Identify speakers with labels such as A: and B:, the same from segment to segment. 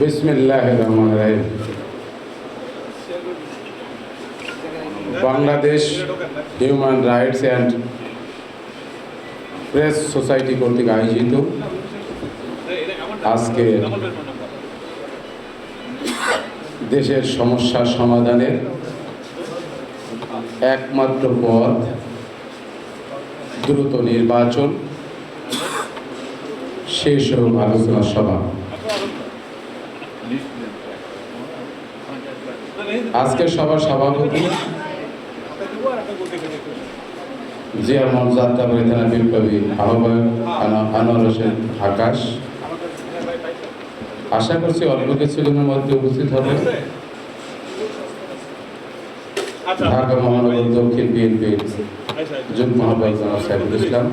A: বিসমিল্লাহ Bangladesh human rights and press society কর্তৃক আয়োজিত আজকে দেশের সমস্যা সমাধানের একমাত্র পথ দ্রুত নির্বাচন, শেষ হোক আলোচনা সভা। আজকের সবার সভাপতি জিয়া মোহাম্মদ যাত্রাবাড়ি থানা বিপ্লবী আহ্বায়ক আনো- আনোয়ার হোসেন আকাশ। আশা করছি অল্প কিছুদিনের মধ্যে উপস্থিত হবে। ঢাকা মহানগর দক্ষিণ বিএনপির যুগ্ম আহ্বায়ক জনাব সাইফুল ইসলাম।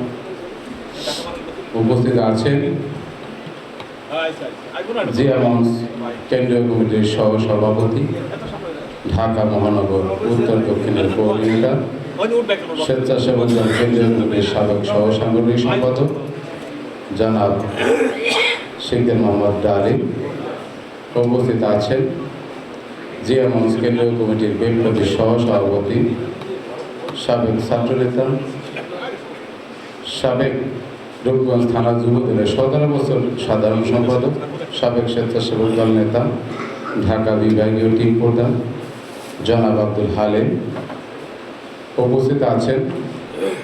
A: উপস্থিত আছেন জিয়া মঞ্চ কেন্দ্রীয় কমিটির সহ সভাপতি ঢাকা মহানগর উত্তর দক্ষিণের কোঅর্ডিনেটর স্বেচ্ছাসেবক দল কেন্দ্রীয় কমিটির সাবেক সহ সাংগঠনিক সম্পাদক, জনাব শিকদার মোহাম্মদ ডালিম উপস্থিত আছেন। জিয়া মঞ্চ কেন্দ্রীয় কমিটির বিপ্লবী সহ সভাপতি সাবেক ছাত্রনেতা, সাবেক রূপগঞ্জ থানা যুবদলের সতেরো বছর সাধারণ সম্পাদক, সাবেক স্বেচ্ছাসেবক দল নেতা, ঢাকা বিভাগীয় টিম প্রধান, জনাব আব্দুল হালেম। উপস্থিত আছেন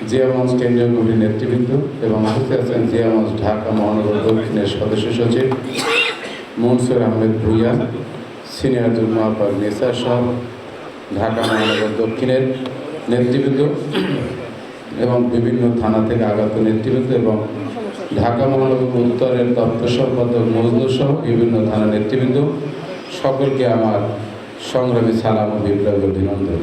A: জিয়ামঞ্চ কেন্দ্রীয় কমিটির নেতৃবৃন্দ এবং উপস্থিত আছেন জিয়ামঞ্চ ঢাকা মহানগর দক্ষিণের সদস্য সচিব মনসুর আহমেদ ভুইয়া, সিনিয়র যুগ্ম আহ্বায়ক নেসা সহ ঢাকা মহানগর দক্ষিণের নেতৃবৃন্দ। এবং বিভিন্ন থানা থেকে আগত নেতৃবৃন্দ এবং ঢাকা মহানগর উত্তরের দপ্তর সম্পাদক মজদুর সহ বিভিন্ন থানা নেতৃবৃন্দ সকলকে আমার সংগ্রামী সালাম ও বিপ্লবী অভিনন্দন।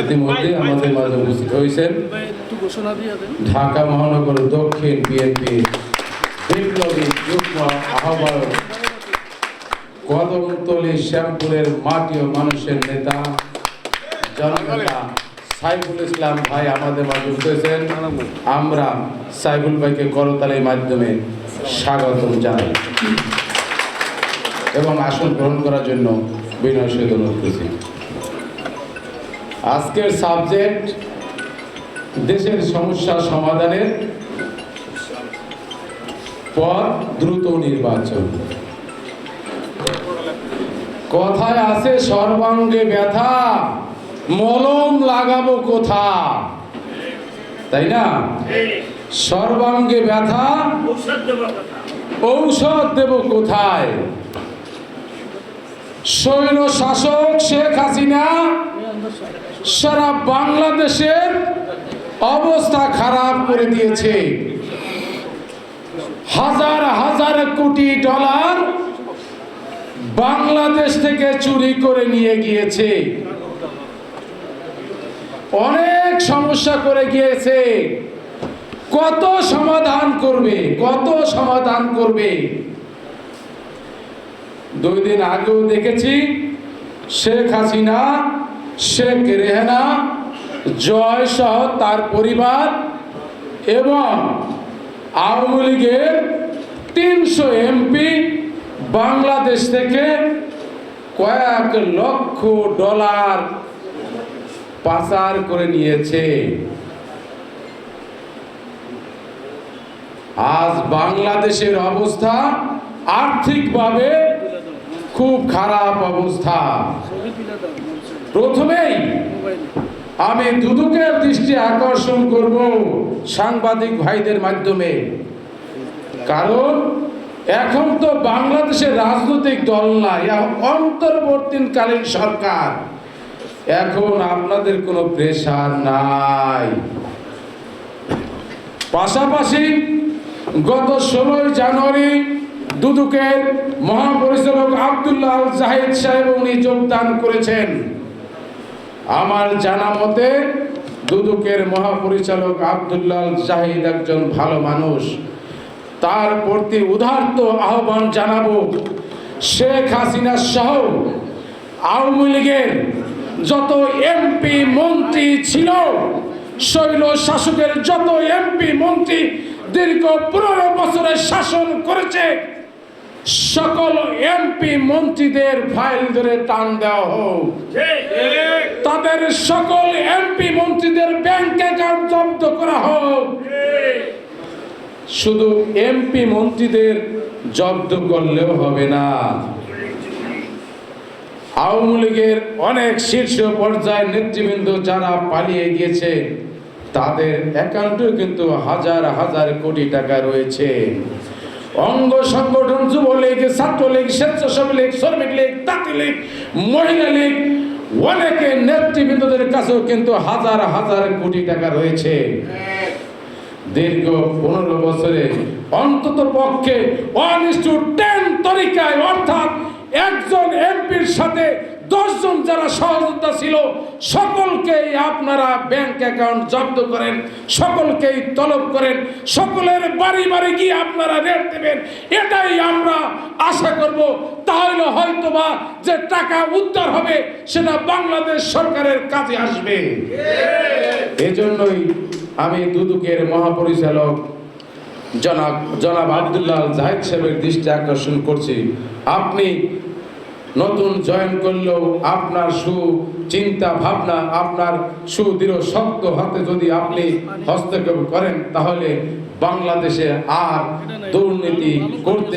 A: ইতিমধ্যে আমাদের মাঝে উপস্থিত হয়েছেন ঢাকা মহানগর দক্ষিণ বিএনপি বিপ্লবী যুগ্ম আহ্বায়ক কদমতলী শ্যামপুরের মাটি ও মানুষের নেতা, জননেতা সাইফুল ইসলাম ভাই আমাদের মাঝে উপস্থিত আমরা সাইফুল ভাইকে করতালির মাধ্যমে স্বাগতম জানাই এবং আসন গ্রহণ করার জন্য বিনয় সহিত অনুরোধ করছি। আজকের সাবজেক্ট দেশের সমস্যা সমাধানের পর দ্রুত নির্বাচন। কথায় আছে সর্বাঙ্গে ব্যথা মলম লাগাবো কোথা? তাই না? সর্বাঙ্গে ব্যথা ঔষধ দেব কোথায়? শৈল শাসক শেখ হাসিনা সারা বাংলাদেশের অবস্থা খারাপ করে দিয়েছে। হাজার হাজার কোটি ডলার বাংলাদেশ থেকে চুরি করে নিয়ে গিয়েছে। অনেক সমস্যা করে গিয়েছে। কত সমাধান করবে, কত সমাধান করবে। দুই দিন আগেও দেখেছি, শেখ হাসিনা, শেখ রেহানা, জয় সহ তার পরিবার এবং আওয়ামী লীগের তিনশো এমপি বাংলাদেশ থেকে কয়েক লক্ষ ডলার পাচার করে নিয়েছে আজ বাংলাদেশের অবস্থা আর্থিকভাবে খুব খারাপ অবস্থা। প্রথমেই আমি দুদুকের দৃষ্টি আকর্ষণ করব সাংবাদিক ভাইদের মাধ্যমে কারণ এখন তো বাংলাদেশের রাজনৈতিক দল নাই অন্তর্বর্তীকালীন সরকার। এখন আপনাদের কোনো প্রেশার নাই। পাশাপাশি গত ষোলোই জানুয়ারি দুদুকের মহাপরিচালক আবদুল্লাহ জাহিদ সাহেব উনি যোগদান করেছেন। আমার জানা মতে দুদুকের মহাপরিচালক আবদুল্লাহ জাহিদ একজন ভালো মানুষ। তার প্রতি উদার্ত আহ্বান জানাব। শেখ হাসিনা সহ আওয়ামী লীগের যত এমপি মন্ত্রী ছিল, শৈল শাসকের যত এমপি মন্ত্রী দীর্ঘ পনেরো বছরের শাসন করেছে, সকল এমপি মন্ত্রীদের ফাইল ধরে টান দেওয়া হোক। তাদের সকল এমপি মন্ত্রীদের ব্যাংক অ্যাকাউন্ট জব্দ করা হোক। শুধু এমপি মন্ত্রীদের জব্দ করলেও হবে না। আওয়ামী লীগের অনেক শীর্ষ পর্যায়ের নেতৃবৃন্দ যারা পালিয়ে গিয়েছে, তাদের অ্যাকাউন্টেও কিন্তু হাজার হাজার কোটি টাকা রয়েছে। অঙ্গ সংগঠন, যুবলীগ, ছাত্রলীগ, স্বেচ্ছাসেবী লীগ, শ্রমিক লীগ, তাঁতি লীগ, মহিলা লীগ, অনেকে নেতৃবৃন্দদের কাছেও কিন্তু হাজার হাজার কোটি টাকা রয়েছে। দীর্ঘ পনেরো বছরে অন্তত পক্ষে ওয়ান ইস টু টেন তরিকায়, অর্থাৎ একজন এমপির সাথে দশজন যারা সহযোদ্ধা ছিল সকলকেই আপনারা ব্যাংক অ্যাকাউন্ট জব্দ করেন, সকলকেই তলব করেন, সকলের বাড়ি বাড়ি গিয়ে আপনারা রেট দেবেন, এটাই আমরা আশা করব। তাহলে হয়তোবা যে টাকা উদ্ধার হবে, সেটা বাংলাদেশ সরকারের কাজে আসবে। এজন্যই আমি দুদুকের মহাপরিচালক জনাব জনাব আবদুল্লাহ জাহিদ সাহেবের দৃষ্টি আকর্ষণ করছি। আপনি নতুন জয়েন করলেও আপনার সু চিন্তা ভাবনা, আপনার সুদৃঢ় শক্ত হাতে যদি আপনি হস্তক্ষেপ করেন, তাহলে বাংলাদেশে আর দুর্নীতি করতে